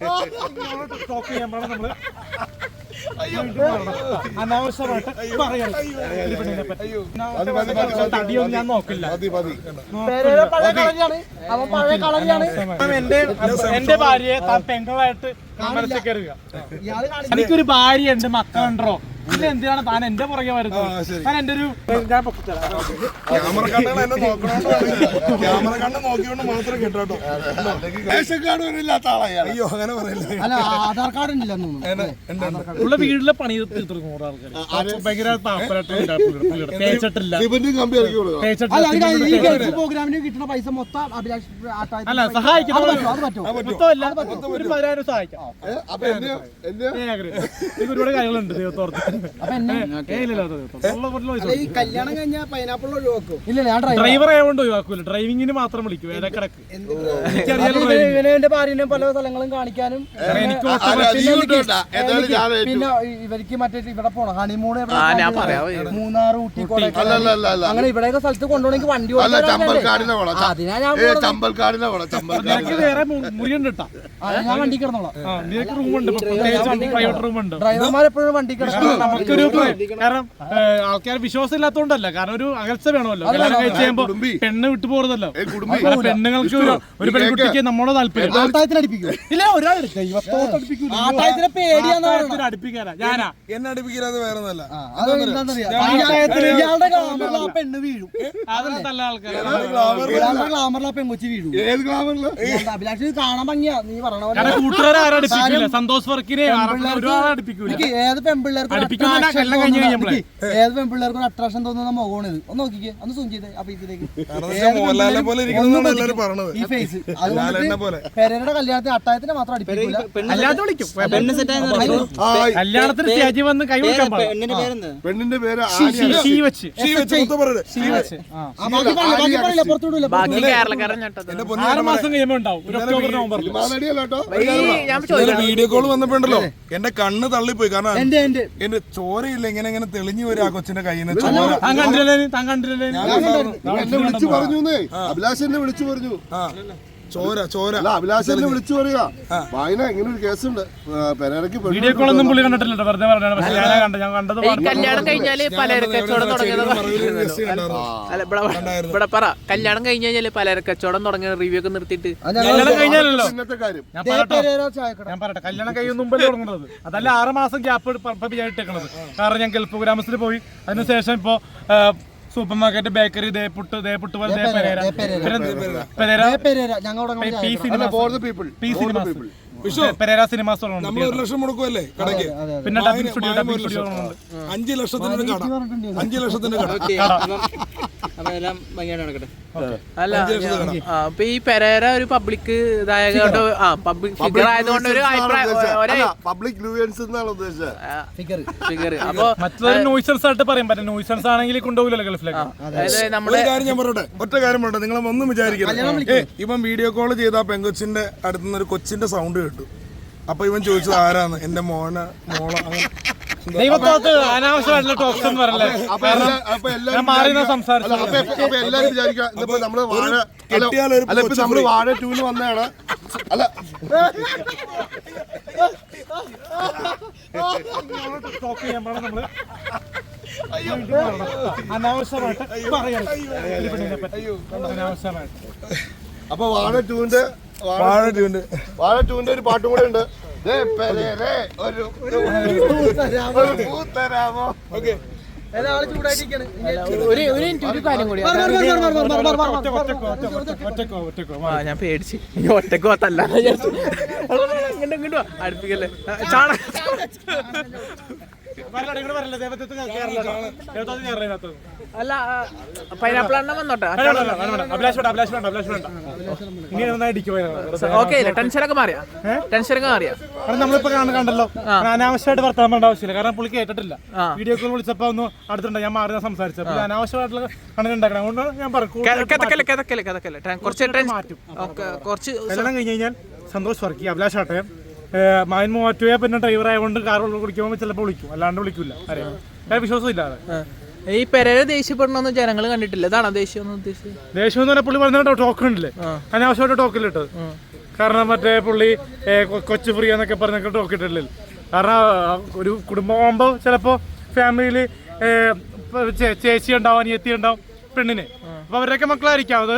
നമ്മൾ അനാവശ്യമായിട്ട് തടിയൊന്നും ഞാൻ നോക്കില്ല. എന്റെ എന്റെ ഭാര്യയെ താൻ പെങ്ങളായിട്ട് എനിക്കൊരു കയറുക. എനിക്കൊരു ഭാര്യയുണ്ട് മക്കളുണ്ടോ? എന്തിനാണ് താൻ എന്റെ പുറകെ വരുന്നത് താൻ എന്റെ ഒരു ഞാൻ. ക്യാമറ കണ്ടാണ് എന്നെ നോക്കണോണ്ട് ക്യാമറ നോക്കിയോണ്ട് മാത്രം കേട്ടോ റേഷൻ കാർഡ് ഇല്ലാത്ത അയ്യോ അങ്ങനെ പറയല്ലേ? അല്ല ആധാർ കാർഡ് ഉണ്ടല്ലോ ഉള്ള വീട്ടിലെ പണി ആൾക്കാർ പ്രോഗ്രാമിന് കിട്ടുന്ന പൈസ മൊത്തം അഭിലാഷ് അല്ല ഒരുപാട് കാര്യങ്ങളുണ്ട് ദൈവത്തോർത്ത്. ഈ കല്യാണം കഴിഞ്ഞാൽ പൈനാപ്പിൾ ഒഴിവാക്കും? ഡ്രൈവർ ഡ്രൈവർ ആയതുകൊണ്ട് ഒഴിവാക്കൂല. ഡ്രൈവിങ്ങിന് മാത്രം വിളിക്കും ഏലക്കിടക്ക് ഇവനെ ഭാര്യനെ പല സ്ഥലങ്ങളും കാണിക്കാനും. പിന്നെ ഇവർക്ക് മറ്റേ ഇവിടെ പോണം. ഹണിമൂൺ ഞാൻ പറയാം. മൂന്നാർ ഊട്ടി കൊടൈക്കനാൽ. അങ്ങനെ ഇവിടെയൊക്കെ സ്ഥലത്ത് കൊണ്ടുപോകണമെങ്കിൽ വണ്ടി അതിനാ ഞാൻ വേറെ മു- മുറിയുണ്ട് കേട്ടാ. ഞാൻ വണ്ടി കിടന്നോളാം. എപ്പോഴും വണ്ടി കിടക്കണം നമുക്കൊരു കാരണം ആൾക്കാർ വിശ്വാസം ഇല്ലാത്തതുകൊണ്ടല്ല കാരണം ഒരു അകൽച്ച വേണമല്ലോ. കല്യാണം കഴിച്ച് കഴിയുമ്പോ പെണ്ണ് വിട്ടു കാരണം പെണ്ണുങ്ങൾക്ക് ഒരു ഒരു പെൺകുട്ടിക്ക് നമ്മളെ താല്പര്യം. ഇല്ല ഒരാൾ പേടിയാന്ന് അടുപ്പിക്കാനാ. ഞാനാ. എന്നെ അടുപ്പിക്കാതെ വേറെ ഒന്നല്ല ആ, അത് എന്താന്നറിയാം ആട്ടായത്തിന് ഇയാളുടെ ഗ്ലാമറിൽ ആ പെണ്ണ് വീഴും. നല്ല ആൾക്കാരാണ് ഗ്ലാമറിൽ ആ വീഴും. ഏത് എന്താ, അഭിലാഷ് കാണാൻ ഭംഗിയാ. നീ പറഞ്ഞ പോലെ. കൂട്ടുകാരെ ആരും സന്തോഷ് വർക്കിനെ ഒരാളെ അടുപ്പിക്കൂല. ഏത് പെൺപിള്ളേർക്കും ഏത് പെൺപിള്ളേർക്കും ഒരു അട്രാക്ഷൻ തോന്നുന്ന മുഖമാണ് ഇത്. ഒന്ന് നോക്കിക്കേ. ഒന്ന് സൂം ചെയ്തേ. നോക്കിക്കോ. പറയണത്. ഈ ഫേസ്. പെരയുടെ കല്യാണത്തിന് അട്ടായത്തിന് മാത്രം അടിപ്പിക്കില്ല ആ കല്യാണത്തിന് സ്റ്റേജിൽ വന്ന് കൈ പെണ്ണിന്റെ പേര് ആ ആ, വീഡിയോ കോൾ വന്നപ്പോണ്ടല്ലോ. എന്റെ കണ്ണ് തള്ളിപ്പോയി. കാരണം എന്റെ എന്റെ ചോരയില്ല ഇങ്ങനെ ഇങ്ങനെ തെളിഞ്ഞു വരും ആ കൊച്ചിന്റെ കയ്യിൽ നിന്ന് ചോര താൻ കണ്ടില്ലേ താൻ കണ്ടില്ലേ എന്നെ വിളിച്ചു പറഞ്ഞു അഭിലാഷ് എന്നെ വിളിച്ചു പറഞ്ഞു. ആ. ചോര ചോര. വിളിച്ചു പറയുക വായന ഇങ്ങനെ ഒരു കേസുണ്ട്. പെരേരക്ക് വീഡിയോ കോൾ ഒന്നും പുള്ളി കണ്ടിട്ടില്ല വെറുതെ പറഞ്ഞാണ് പക്ഷെ ഞാൻ കണ്ടത് ഞാൻ കണ്ടത് ഈ കല്യാണം കഴിഞ്ഞാൽ പലചരക്കച്ചവടം തുടങ്ങിയത് ഇവിടെ പറ. കല്യാണം കഴിഞ്ഞ് കഴിഞ്ഞാൽ പലചരക്കച്ചവടം തുടങ്ങിയ റിവ്യൂ ഒക്കെ നിർത്തിയിട്ട് കല്യാണം കഴിഞ്ഞാലല്ലോ. ഇന്നത്തെ കാര്യം ഞാൻ പറയട്ടെ. കല്യാണം കഴിയുന്ന മുമ്പേ തുടങ്ങുന്നത്. അതല്ല ആറ് മാസം ഗ്യാപ്പ് ഇട്ടേക്കണത്. കാരണം ഞാൻ ഗൾഫ് ഗ്രാമത്തിൽ പോയി. അതിനുശേഷം ഇപ്പോ സൂപ്പർ മാർക്കറ്റ് ബേക്കറി ദേപുട്ട് ദേപുട്ട് പെരേര അഞ്ചു സിനിമാസ്. നമ്മൾ ഒരു ലക്ഷം മുടക്കുമല്ലേ കടയ്ക്ക്? പിന്നെ ഡബിൾ സ്റ്റുഡിയോ ഡബിൾ സ്റ്റുഡിയോ അഞ്ച് ലക്ഷത്തിന്റെ കട. അഞ്ച് ലക്ഷത്തിന്റെ കട. അല്ല ആ, അപ്പൊ ഈ പെരേര ഒരു പബ്ലിക് ഇതായതുകൊണ്ട് ആ പബ്ലിക് ഫിഗർ ആയതുകൊണ്ട് ഒരു പബ്ലിക് ലൂയൻസ് എന്നാണ് ഉദ്ദേശിച്ചത്. ഫിഗർ ഫിഗർ അപ്പൊ മറ്റുള്ളവർ നോയ്സൻസ് ആയിട്ട് പറയും. പറ്റും നോയ്സൻസ് ആണെങ്കിൽ കൊണ്ടുപോകില്ലല്ലോ ഗൾഫിലേക്ക്. അതായത് നമ്മുടെ ഒരു കാര്യം ഞാൻ പറയട്ടെ? ഒറ്റ കാര്യം പറയട്ടെ. നിങ്ങൾ ഒന്നും വിചാരിക്കരുത്. ഇപ്പം ഇവൻ വീഡിയോ കോൾ ചെയ്ത പെങ്കൊച്ചിന്റെ അടുത്തുനിന്ന് ഒരു കൊച്ചിന്റെ സൗണ്ട് കേട്ടു. അപ്പൊ ഇവൻ ചോദിച്ചത് ആരാന്ന്? എന്റെ മോനെ മോള അങ്ങനെ? ദൈവത്തോട്ട് അനാവശ്യമായിട്ടുള്ള ടോക്സ് എന്ന് പറയല്ലേ അപ്പൊ ഞാൻ സംസാരിച്ചു. എല്ലാരും നമ്മൾ വാഴ അല്ല, ഇപ്പൊ നമ്മൾ. വാഴ വന്നതാണ്. അല്ല നമ്മൾ. അനാവശ്യമായിട്ട്. അനാവശ്യമായിട്ട്. അപ്പൊ വാഴ ടൂവിന്റെ വാഴ- ട്യൂണ്ട് വാഴ ടൂവിന്റെ ഒരു പാട്ടും കൂടെ ഉണ്ട്. ഒരു പൂത്തരാമോ ഓക്കെ. ഞാൻ പേടിച്ച്. ഇനി ഒറ്റയ്ക്ക് പോത്തല്ല ഇങ്ങോട്ട്. അടുപ്പിക്കല്ലേ? ചാണ വരല്ലേ, ദേവത്വത്തിൽ കയറില്ല. ദേവത്വത്തിൽ കയറില്ല. അല്ല പൈനാപ്പിൾ എണ്ണം വന്നോട്ടെ. ഓക്കെ ടെൻഷനൊക്കെ മാറിയാ? ടെൻഷനൊക്കെ മാറിയാ? കാരണം നമ്മളിപ്പോ കാണ കണ്ടല്ലോ. അനാവശ്യമായിട്ട് വർത്തമാനം പറയേണ്ട ആവശ്യമില്ല. കാരണം പുള്ളി കേട്ടിട്ടില്ല. വീഡിയോ കോൾ വിളിച്ചപ്പോ ഒന്ന് അടുത്തുണ്ട്. ഞാൻ മാറി സംസാരിച്ചത് പുള്ളി അനാവശ്യമായിട്ടുള്ള കണ്ടിട്ടുണ്ടാക്കണം അതുകൊണ്ട് ഞാൻ പറഞ്ഞു കുറച്ച് മാറ്റും. കുറച്ച് എല്ലാം കഴിഞ്ഞ് കഴിഞ്ഞാൽ സന്തോഷ് വർക്കി അഭിലാഷ് ആട്ടെ. മായൻ മൂവാറ്റുക പിന്നെ ഡ്രൈവർ ആയതുകൊണ്ട് കാർ കുടിക്കുമ്പോൾ ചിലപ്പോൾ വിളിക്കും. അല്ലാണ്ട് വിളിക്കില്ല അറിയാം വിശ്വാസം ഇല്ലാതെ. ഈ പെരേര ദേഷ്യപ്പെടണമെന്ന് ജനങ്ങൾ കണ്ടിട്ടില്ല. അതാണ് ദേഷ്യം എന്ന് ഉദ്ദേശിച്ചത്? ദേഷ്യം എന്ന് പറഞ്ഞാൽ പുള്ളി പറഞ്ഞ ടോക്കൺ ഉണ്ടല്ലേ അനാവശ്യമായിട്ട് ടോക്കൺ ഇട്ടത് കാരണം മറ്റേ പുള്ളി കൊച്ചു ഫ്രീ എന്നൊക്കെ പറഞ്ഞൊക്കെ ടോക്കിട്ടില്ല? കാരണം ഒരു ഒരു കുടുംബമാകുമ്പോൾ ചിലപ്പോൾ ഫാമിലിയിൽ ചേച്ചി ഉണ്ടാവും അനിയത്തി ഉണ്ടാവും പെണ്ണിന്. അപ്പൊ അവരുടെയൊക്കെ മക്കളായിരിക്കാം. അത്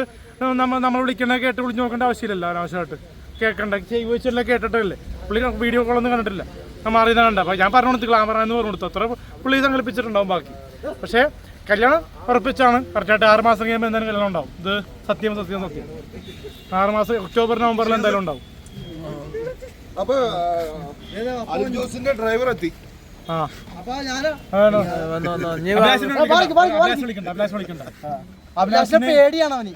നമ്മൾ നമ്മൾ വിളിക്കണ കേട്ട് വിളിച്ച് നോക്കേണ്ട ആവശ്യമില്ലല്ലോ അനാവശ്യമായിട്ട്. കേൾക്കണ്ട ചോദിച്ചെല്ലാം കേട്ടിട്ടല്ലേ? പുള്ളി വീഡിയോ കോളൊന്നും കണ്ടിട്ടില്ല. നമ്മൾ അറിയുന്ന കണ്ട. അപ്പൊ ഞാൻ പറഞ്ഞു കൊടുത്ത് ക്ലാമറ എന്ന് പറഞ്ഞു കൊടുത്തു. അത്ര പുള്ളി സങ്കല്പിച്ചിട്ടുണ്ടാവും ബാക്കി. പക്ഷേ കല്യാണം ഉറപ്പിച്ചാണ്. കറക്റ്റായിട്ട് ആറ് മാസം കഴിയുമ്പോൾ എന്തായാലും കല്യാണം ഉണ്ടാവും. ഇത് സത്യം സത്യം സത്യം. ആറ് മാസം ഒക്ടോബർ നവംബറിൽ എന്തായാലും ഉണ്ടാവും. അപ്പൊ ജോസിന്റെ ഡ്രൈവർ എത്തി. ആ. അഭിലാഷിനെ പേടിയാണ് അവന്.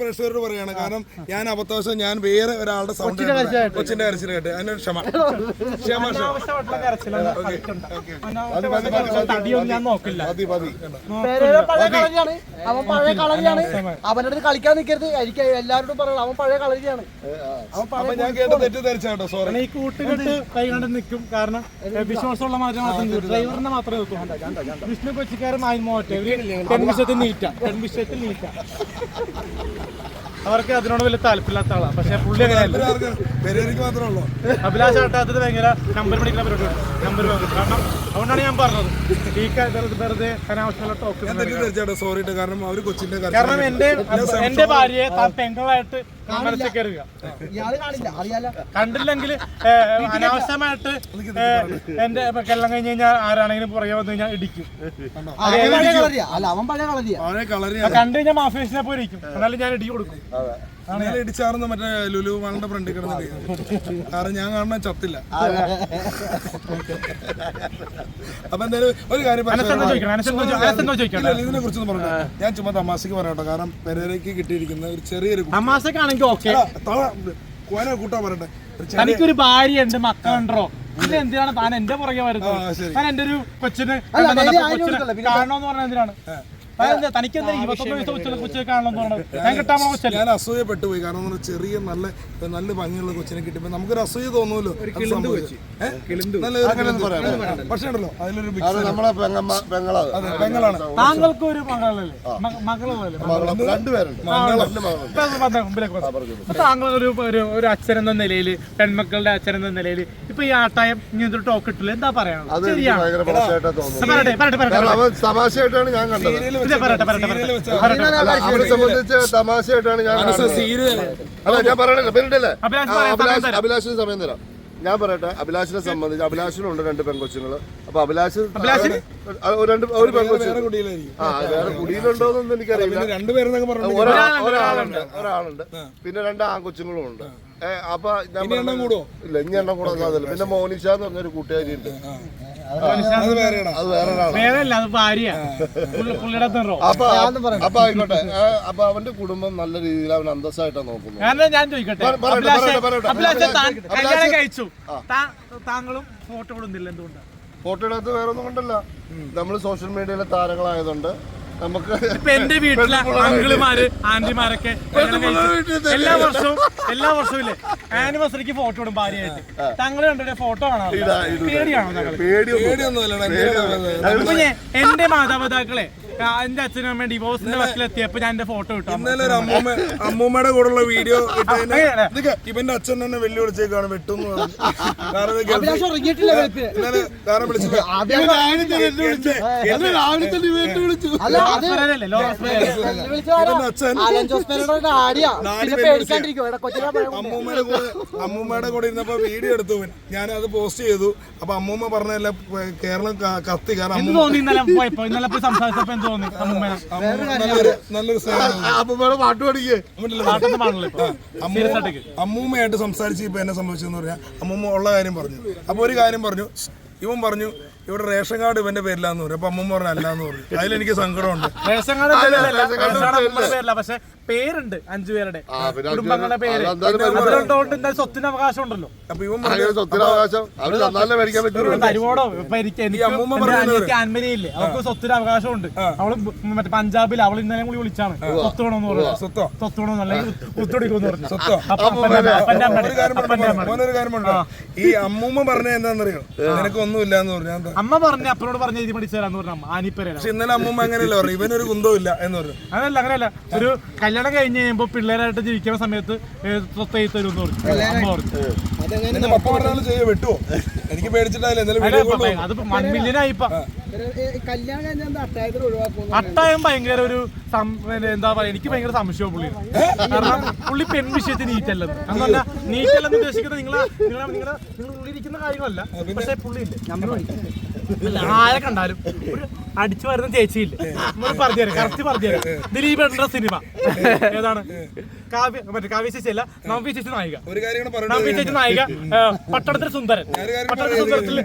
പ്രഷറോട് പറയാണ്. കാരണം ഞാൻ അബദ്ധവശം ഞാൻ വേറെ ഒരാളുടെ സൗണ്ട് കൊച്ചിന്റെ കരച്ചിൽ കേട്ട് അതിനൊരു ക്ഷമ. ക്ഷമ അവൻ പഴയ കളരിയാണ്. അവന്റെ അടുത്ത് കളിക്കാൻ നിൽക്കരുത്. എനിക്ക് എല്ലാവരോടും പറയണം. അവൻ പഴയ കളരിയാണ്. അവൻ കേട്ട ഞാൻ കേട്ട്. തെറ്റിദ്ധരിച്ചാട്ടോ സോറി കാരണം ഈ കൂട്ടുകെട്ട് കൈകണ്ട് നിൽക്കും. കാരണം വിശ്വാസമുള്ള മാറ്റം മാത്രം ഡ്രൈവറിനെ മാത്രമേ വിഷ്ണു കൊച്ചിക്കാരൻ മായ്മോട്ടെ പെൺവിഷയത്തിൽ നീറ്റ പെൺവിഷയത്തിൽ നീക്കാം അവർക്ക് അതിനോട് വലിയ താല്പര്യമില്ലാത്ത ആളാണ് പക്ഷെ പുള്ളി അങ്ങനെയല്ല. പെരേരിക്ക് മാത്രമേ ഉള്ളൂ? അഭിലാഷ് ആട്ടാത്തത് ഭയങ്കര നമ്പർ പിടിക്കുന്ന പരിപാടിയാണ് നമ്പർ കാരണം അതുകൊണ്ടാണ് ഞാൻ പറഞ്ഞത്. ഈ വെറുതെ- അനാവശ്യമുള്ള ടോക്ക് സോറി കാരണം അവർ കൊച്ചിന്റെ കാരണം എന്റെ എന്റെ ഭാര്യയെ താൻ പെങ്ങളായിട്ട് കണ്ടില്ലെങ്കിൽ അനാവശ്യമായിട്ട് എന്റെ കെള്ളം കഴിഞ്ഞ് കഴിഞ്ഞാൽ ആരാണെങ്കിലും പുറകെ വന്നു കഴിഞ്ഞാൽ ഇടിക്കും. അവൻ പഴയ കളരിയാ അല്ല അവൻ പഴയ കളരിയാ അവനെ കളറി കണ്ടു കഴിഞ്ഞാൽ മാഫേസിനെ പോയിരിക്കും ഇരിക്കും. എന്നാലും ഞാൻ ഇടി കൊടുക്കും. ഇടിച്ചാർന്ന് മറ്റേ ലുലു മാളിന്റെ ഫ്രണ്ടിൽ കിടന്നിട്ട് കാരണം ഞാൻ കാണാൻ ചത്തില്ല. അപ്പൊ എന്തായാലും ഒരു കാര്യം ഇതിനെ കുറിച്ചൊന്നും പറഞ്ഞു ഞാൻ ചുമ്മാ തമാശക്ക് പറയട്ടോ. കാരണം പെരേരയ്ക്ക് കിട്ടിയിരിക്കുന്ന ഒരു ചെറിയൊരു കുട്ടി- തമാശക്കാണെങ്കിൽ ഓക്കെ. കോനെ കൂട്ടാൻ പറയട്ടെ. ഒരു ഭാര്യ തനിക്കൊരു ഭാര്യയുണ്ട് മക്കളുണ്ടോ? പിന്നെ എന്തിനാണ് താൻ എന്റെ പുറകെ വരുന്നത്? ഞാൻ. എന്റെ ഒരു കൊച്ചിന് കാരണം എന്ന് പറഞ്ഞാൽ കാണണമെന്ന് എന്തിനാണ്? തനിക്ക് ഞാൻ അസൂയപ്പെട്ടു പോയി. കാരണം ചെറിയ നല്ല നല്ല ഭംഗിയുള്ള കൊച്ചിനെ കിട്ടിയപ്പോ നമുക്കൊരു അസൂയ തോന്നുമല്ലോ. പക്ഷേ ഉണ്ടല്ലോ അതിലൊരു പെങ്ങളാണ്. താങ്കൾക്ക് ഒരു മകളല്ലേ? രണ്ടുപേരുണ്ട്. താങ്കൾ ഒരു അച്ഛൻ എന്ന നിലയിൽ പെൺമക്കളുടെ അച്ഛൻ എന്ന നിലയിൽ ഇപ്പൊ ഈ ആട്ടായം ഇങ്ങനത്തെ ടോക്ക് ഇട്ടില്ല? എന്താ പറയാനുള്ളത്? ശരിയാണ്? തമാശയായിട്ടാണ് ഞാൻ കണ്ടത്. അവനെ സംബന്ധിച്ച് തമാശയായിട്ടാണ് ഞാൻ അല്ല ഞാൻ പറയണല്ലോ. പേരുണ്ടല്ലേ അഭിലാഷ് സമയം തരാം. അഭിലാഷിന് സമയം തരാം. ഞാൻ പറയട്ടെ. അഭിലാഷിനെ സംബന്ധിച്ച് അഭിലാഷിനുണ്ട് രണ്ട് പെൺകൊച്ചുങ്ങൾ. അപ്പൊ അഭിലാഷ് ഒരു രണ്ട് ഒരു പെൺകൊച്ചു. ആ വേറെ കുടിയിലുണ്ടോന്നൊന്നും എനിക്കറിയില്ല. ഒരാളുണ്ട് ഒരാളുണ്ട് പിന്നെ രണ്ട് ആൺകൊച്ചുങ്ങളും ഉണ്ട് അപ്പൊ ഞാൻ? ഇല്ല ഇനി എണ്ണം കൂടാൻ സാധ്യത പിന്നെ മോനിഷ എന്ന് പറഞ്ഞൊരു കൂട്ടുകാരിയുണ്ട്. അത് വേറെയാണ്. അപ്പൊ അപ്പൊ ആയിക്കോട്ടെ. അപ്പൊ അവന്റെ കുടുംബം നല്ല രീതിയിൽ അവൻ അന്തസ്സായിട്ടാണ് നോക്കുന്നത്. ഞാൻ ചോദിക്കട്ടെ. കല്യാണം കഴിച്ചു. താങ്കളും ഫോട്ടോ എന്തുകൊണ്ടാണ് ഫോട്ടോ എടുത്ത് വേറെ ഒന്നും കൊണ്ടല്ല. നമ്മൾ സോഷ്യൽ മീഡിയയിലെ താരങ്ങളായതുകൊണ്ട് നമുക്ക് ഇപ്പൊ എന്റെ വീട്ടിലെ അങ്കിളുമാര് ആന്റിമാരൊക്കെ എല്ലാ വർഷവും എല്ലാ വർഷവും ഇല്ലേ? ആനിവേഴ്സറിക്ക് ഫോട്ടോ ഇടും ഭാര്യയായിട്ട്. തങ്ങൾ കണ്ടിട്ട് ഫോട്ടോ കാണാറില്ല പേടിയാണോ ഞാൻ എന്റെ മാതാപിതാക്കളെ എന്റെ അച്ഛനും അമ്മയും ഡിവോഴ്സിന്റെ വക്കിലെത്തിയപ്പോ ഞാൻ എന്റെ ഫോട്ടോ ഇട്ടു. ഇന്നലെ ഒരു അമ്മൂമ്മ അമ്മൂമ്മയുടെ കൂടെയുള്ള വീഡിയോ ഇട്ടതിന് അങ്ങനെയാണ്. ഇതൊക്കെ ഇവന്റെ അച്ഛൻ തന്നെ വെല്ലു വിളിച്ചേക്കാണ് വെട്ടുന്നു പറഞ്ഞു. കാരണം ഇത് ഗൾഫിൽ- അഭിലാഷ് ഉറങ്ങിയിട്ടില്ല വെളുപ്പിന്. ഇന്നലെ കാരണം വിളിച്ചിട്ട് അല്ല അത് അല്ലേ ലോറൻസ് പെരേര. ഇവന്റെ അച്ഛൻ പേടിക്കാണ്ടിരിക്കും കൊച്ചിനെ അമ്മൂമ്മയുടെ കൂടെ അമ്മൂമ്മയുടെ കൂടെ ഇരുന്നപ്പോ വീഡിയോ എടുത്തു ഇവൻ. ഞാൻ അത് പോസ്റ്റ് ചെയ്തു. അപ്പൊ അമ്മൂമ്മ പറഞ്ഞല്ല കേരളം ക- കത്തി. കാരണം എന്ത് അമ്മൂമ്മ തോന്നി ഇന്നലെ പോയപ്പോ? ഇന്നലെ പോയി സംസാരിച്ചപ്പോ എന്ത് തോന്നി. അമ്മൂമ്മയുടെ പാട്ട് പഠിക്കേ അമ്മൂമ്മയായിട്ട് സംസാരിച്ച് ഇപ്പൊ എന്നെ സംഭവിച്ചെന്ന് പറഞ്ഞാൽ അമ്മൂമ്മ ഉള്ള കാര്യം പറഞ്ഞു. അപ്പൊ ഒരു കാര്യം പറഞ്ഞു. ഇവൻ പറഞ്ഞു ഇവിടെ റേഷൻ കാർഡ് ഇവന്റെ പേരിലാന്ന് പറഞ്ഞു അപ്പൊ അമ്മ പറഞ്ഞു അല്ലാന്ന് പറഞ്ഞു അതിലെനിക്ക് സങ്കടമുണ്ട്. റേഷൻ കാർഡ് പേരിലല്ല, റേഷൻ കാർഡ് പേരില്ല പക്ഷെ പേരുണ്ട് അഞ്ചു പേരുടെ. ആ, പിന്നെ അഞ്ച് കുടുംബങ്ങളുടെ പേര്. എന്തായാലും സ്വത്തിന് അവകാശം ഉണ്ടല്ലോ. അപ്പൊ ഇവൻ അങ്ങനെ അവർ തന്നാലേ മേടിക്കാൻ പറ്റുള്ളൂ. തരുവോടോ? ഇപ്പൊ എനിക്ക് എനിക്ക് അമ്മൂമ്മ എന്റെ പറയുന്നത് അനിയത്തി അവൾക്ക് സ്വത്തിന് അവകാശമുണ്ട്. അവൾ ബ- മറ്റേ പഞ്ചാബിൽ അവൾ ഇന്നലെ കൂടി വിളിച്ചാണ്. സ്വത്ത് വേണമെന്ന് പറഞ്ഞു. സ്വത്തോ? സ്വത്ത് വേണമെന്ന് അല്ലെങ്കിൽ കുത്തൊടിക്കുമെന്ന് പറഞ്ഞു. സ്വത്തോ? അപ്പൊ അപ്പന്റെ അമ്മ- അപ്പന്റെ അമ്മ- ഒരു കാര്യം അപ്പന്റെ പറഞ്ഞു അമ്മ. മോനൊരു കാര്യം പറഞ്ഞു ഈ അമ്മൂമ്മ പറഞ്ഞ എന്താണെന്നറിയോ നിനക്ക് ഒന്നുമില്ല എന്ന് പറഞ്ഞു. ഞാൻ എന്താ അമ്മ പറഞ്ഞ അപ്പനോട് പറഞ്ഞ എഴുതി പഠിച്ചതരാന്ന് പറഞ്ഞു ആനിപ്പരേര പക്ഷെ ഇന്നലെ അമ്മ അങ്ങനെയല്ല പറഞ്ഞു? ഇവനൊരു കുന്തവും ഇല്ല എന്ന് പറഞ്ഞു. അതല്ല അങ്ങനെയല്ല. ഒരു കല്യാണം കഴിഞ്ഞ് കഴിയുമ്പോ പിള്ളേരായിട്ട് ജീവിക്കുന്ന സമയത്ത് തരും എന്ന് പറഞ്ഞു. അമ്മ പപ്പ എനിക്ക് പേടിച്ചിട്ടായില്ല വൺ അട്ടായം ഭയങ്കര ഒരു എന്താ പറയാ എനിക്ക് ഭയങ്കര സംശയവും പുള്ളി. കാരണം പുള്ളി പെൺ വിഷയത്തിൽ നീറ്റല്ലത് പറഞ്ഞാൽ നീറ്റല്ലെന്ന് ഉദ്ദേശിക്കുന്നത് നിങ്ങളെ നിങ്ങളെ നിങ്ങളെ നിങ്ങൾ ഉള്ളിരിക്കുന്ന കാര്യങ്ങളല്ല. പക്ഷെ പുള്ളി ഇല്ല ആരെ കണ്ടാലും ഒരു അടിച്ചു വരുന്ന ചേച്ചിയില്ല? നമ്മൾ പറഞ്ഞുതരാം കറക്റ്റ് പറഞ്ഞുതരാം ദിലീപ് ഏട്ടന്റെ സിനിമ. ഏതാണ്? കാവ്യ മറ്റേ കാവ്യ ചേച്ചിയല്ല നവ്യ ചേച്ചി നായിക. ഒരു കാര്യം കൂടെ നവ്യ ചേച്ചി നായിക പട്ടണത്തിൽ സുന്ദരൻ. പട്ടണത്തിൽ സുന്ദരത്തിൽ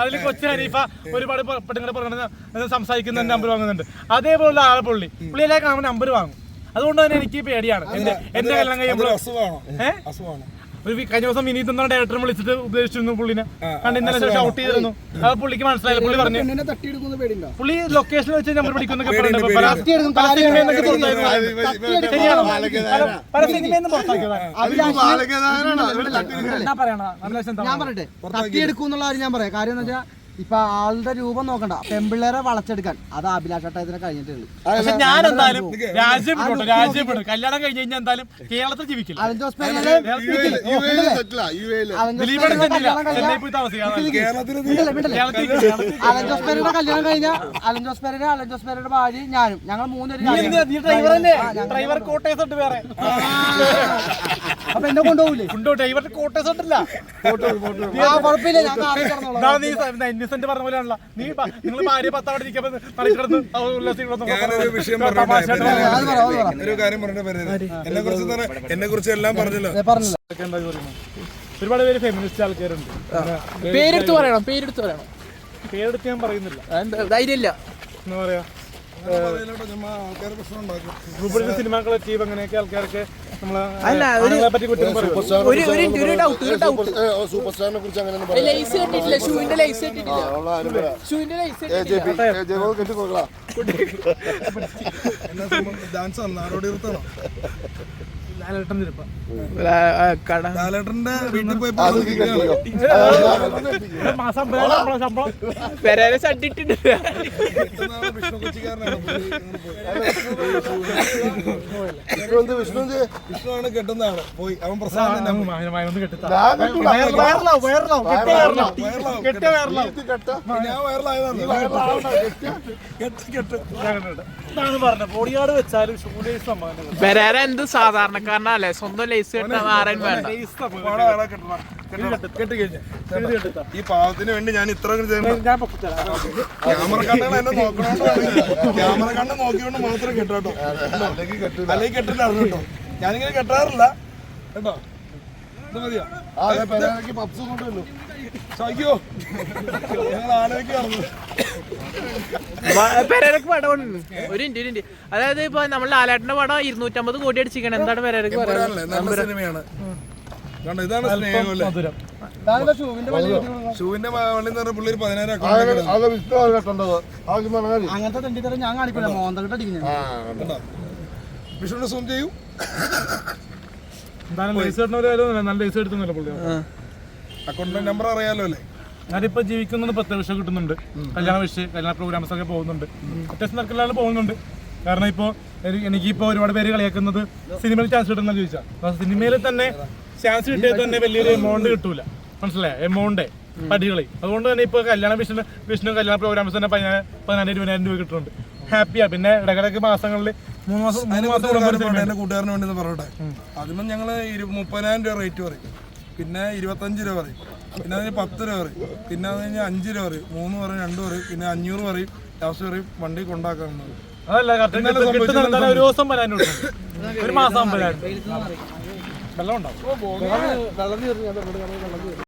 അതിൽ കൊച്ചു ഹരീഫ ഒരുപാട് പെണ്ണുങ്ങളെ പറഞ്ഞ സംസാരിക്കുന്ന നമ്പർ വാങ്ങുന്നുണ്ട്. അതേപോലെ ആളെ പുള്ളി. പുള്ളി എല്ലാം കാണുമ്പോൾ നമ്പർ വാങ്ങും. അതുകൊണ്ട് തന്നെ എനിക്ക് പേടിയാണ്. എന്റെ എന്റെ കല്യാണം കഴിയുമ്പോൾ അതൊരു അസുഖമാണോ? ഏഹ് അസുഖമാണോ? ഒരു കഴിഞ്ഞ ദിവസം വിനീത് എന്ന ഡയറക്ടറെ വിളിച്ചിട്ട് ഉപദേശിച്ചിരുന്നു പുള്ളിനെ. കണ്ട് ഇന്നലെ ഷൗട്ട് ചെയ്തിരുന്നു. ആ പുള്ളിക്ക് മനസ്സിലായില്ല പുള്ളി പറഞ്ഞു പുള്ളി ലൊക്കേഷനിൽ വെച്ച് നമ്പർ പിടിക്കുന്നൊക്കെ പറയുന്നുണ്ട് പല- തട്ടിയെടുക്കും, പല പല പുറത്താക്കിയതാണ്. ഞാൻ പറയട്ടെ തട്ടിയെടുക്കും എന്നുള്ള കാര്യം ഞാൻ പറയാം. കാര്യം എന്ന് വെച്ചാൽ ഇപ്പൊ ആളുടെ രൂപം നോക്കണ്ട. പെമ്പിള്ളേരെ വളച്ചെടുക്കാൻ. അത് അഭിലാഷട്ടായതിനെ കഴിഞ്ഞിട്ടുണ്ട് പക്ഷെ ഞാൻ എന്തായാലും കല്യാണം കഴിഞ്ഞ് കഴിഞ്ഞാൽ എന്തായാലും കേരളത്തിൽ ജീവിക്കില്ല. അലൻ ജോസ് കല്യാണം പേരയുടെ കഴിഞ്ഞ അലൻ ജോസ് പേരയുടെ അലൻ ജോസ് പേരയുടെ ഭാര്യ ഞാനും. ഞങ്ങൾ മൂന്നുപേരും ഡ്രൈവർ കോട്ടേഴ്സ് ഉണ്ട് വേറെ. അപ്പൊ എന്നെ കൊണ്ടുപോകില്ലേ ഉണ്ടോ ഡ്രൈവർ കോട്ടേഴ്സ് ഉണ്ടല്ല ആ കുഴപ്പമില്ല. ഞാൻ ഇന്നസെന്റ് പറഞ്ഞ പോലെയാണല്ലോ. നീ നിങ്ങൾ ഭാര്യ പത്താവിടെ എന്നെ കുറിച്ച് എല്ലാം പറഞ്ഞല്ലോ. പറഞ്ഞില്ല ഒരുപാട് പേര് ഫെമിനിസ്റ്റ് ആൾക്കാരുണ്ട്. പേരെടുത്ത് പറയണം പേരെടുത്ത് പറയണം. പേരെടുത്ത് ഞാൻ പറയുന്നില്ല. എന്താ ധൈര്യമില്ല. എന്താ പറയാ? ചുമ്മാ ആൾക്കാർ പ്രശ്നം ഉണ്ടാക്കും. ഗ്രൂപ്പിൽ സിനിമ കളക്റ്റീവ് അങ്ങനെയൊക്കെ ആൾക്കാർക്ക് അല്ല, ഒരു- ഒരു ഒരു ഒരു ഡൗട്ട് ഒരു ഡൗട്ട് സൂപ്പർ സ്റ്റാറിനെ കുറിച്ച് അങ്ങനെ ലൈസ് കെട്ടിട്ടില്ല ഷൂവിന്റെ ലൈസ് കെട്ടിട്ടില്ല ഷൂവിന്റെ ലൈസ് കെട്ടിട്ടില്ല ഡാൻസ് ആരോട് നിർത്തണം ലാലേട്ടന്റെ വീട്ടിൽ പോയി എന്ത് വിഷ്ണു വിഷ്ണുവാണ് കെട്ടുന്നതാണ്. പോയി. അവൻ പ്രസാദം ഞാൻ വയറിലായതാണ്. കെട്ട്. കെട്ട് വെച്ചാലും ഷൂ ലേസ് സമ്മാനം പെരേര എന്ത് സാധാരണക്കാരനല്ലേ? സ്വന്തം ലൈസ് കെട്ടാൻ ആരും വേണ്ട. കെട്ടി. ഈ പാവത്തിന് വേണ്ടി ഞാൻ ഇത്ര ചെയ്യണം ഞാൻ പൊക്കിത്തരാം ക്യാമറ കണ്ടാണ് എന്നെ ക്യാമറ കണ്ണ് നോക്കിയോണ്ട് മാത്രം കെട്ടോ അല്ലെങ്കിൽ കെട്ടൂല അല്ലെങ്കിൽ കെട്ടില്ല അറിഞ്ഞോ ഞാനിങ്ങനെ കെട്ടാറില്ല. കേട്ടോ? ഇത് മതിയോ? പപ്സ് കൊണ്ടുവല്ലോ സഹിക്കോ ഞങ്ങൾ ആലോചിക്കാറുണ്ട്. പെരേരക്ക് പടം ഉണ്ട്. ഒരു ഇന്റ് ഒരു ഇന്റ് അതായത് ഇപ്പൊ നമ്മൾ ആലാട്ടിന്റെ പടം ഇരുന്നൂറ്റമ്പത് കോടി അടിച്ചിരിക്കണം. എന്താണ് പെരേരക്ക്? നല്ല കണ്ടോ? ഇതാണ് ഷൂവിന്റെ വള്ളി എന്ന് പറഞ്ഞ പുള്ളി ഒരു പതിനായിരം വിഷ്ണു അങ്ങനത്തെ ഞാൻ കാണിക്കില്ല മോന്തകിട്ട് അടിക്കുന്നത് വിഷ്ണുവിന്റെ സൂം ചെയ്യൂ. നല്ല ലേസ് എടുക്കുന്നില്ല പുള്ളി. അക്കൗണ്ട് നമ്പർ അറിയാലോ അല്ലേ? ഞാനിപ്പോ ജീവിക്കുന്നത് പ്രത്യക്ഷം കിട്ടുന്നുണ്ട്. കല്യാണ വിഷയം കല്യാണ പ്രോഗ്രാംസ് ഒക്കെ പോകുന്നുണ്ട്. അത്യാവശ്യം തിരക്കിലാണ് പോകുന്നുണ്ട്. കാരണം ഇപ്പോ എനി- എനിക്കിപ്പോ ഒരുപാട് പേര് കളിയാക്കുന്നത് സിനിമയിൽ ചാൻസ് കിട്ടുന്ന ചോദിച്ചാൽ സിനിമയിൽ തന്നെ ചാൻസ് കിട്ടിയാൽ തന്നെ വലിയൊരു എമൗണ്ട് കിട്ടൂല. മനസ്സിലായോ? എമൗണ്ട് പടികളി. അതുകൊണ്ട് തന്നെ ഇപ്പൊ കല്യാണ വിഷ്ണു വിഷ്ണു കല്യാണ പ്രോഗ്രാംസ് തന്നെ പതിനായിരം പതിനായിരം ഇരുപതിനായിരം രൂപ കിട്ടുന്നുണ്ട്. ഹാപ്പിയാ പിന്നെ ഇടക്കിടക്ക് മാസങ്ങളിൽ മൂന്ന് മാസം മൂന്ന് മാസം കൂടുമ്പോൾ കൂട്ടുകാരന് വേണ്ടി പറയട്ടെ. ഞങ്ങൾ ഇരു- മുപ്പതിനായിരം രൂപ റേറ്റ് പറയും. പിന്നെ ഇരുപത്തഞ്ച് രൂപ പറയും. പിന്നെ അതിന് പത്ത് രൂപ പറയും. പിന്നെ അത് കഴിഞ്ഞാൽ അഞ്ച് രൂപ പറയും. മൂന്ന് പറയും രണ്ട് പറയും. പിന്നെ അഞ്ഞൂറ് പറയും. ലാസ്റ്റ് പറയും വണ്ടി കൊണ്ടാക്കാൻ പറയും. അതല്ല കറക്റ്റ് കിട്ടുന്ന എന്തായാലും ഒരു ദിവസം വരാൻ ഒരു മാസം അമ്പതിനായിരം വെള്ളം ഉണ്ടാവും. വെള്ളം തീർന്നു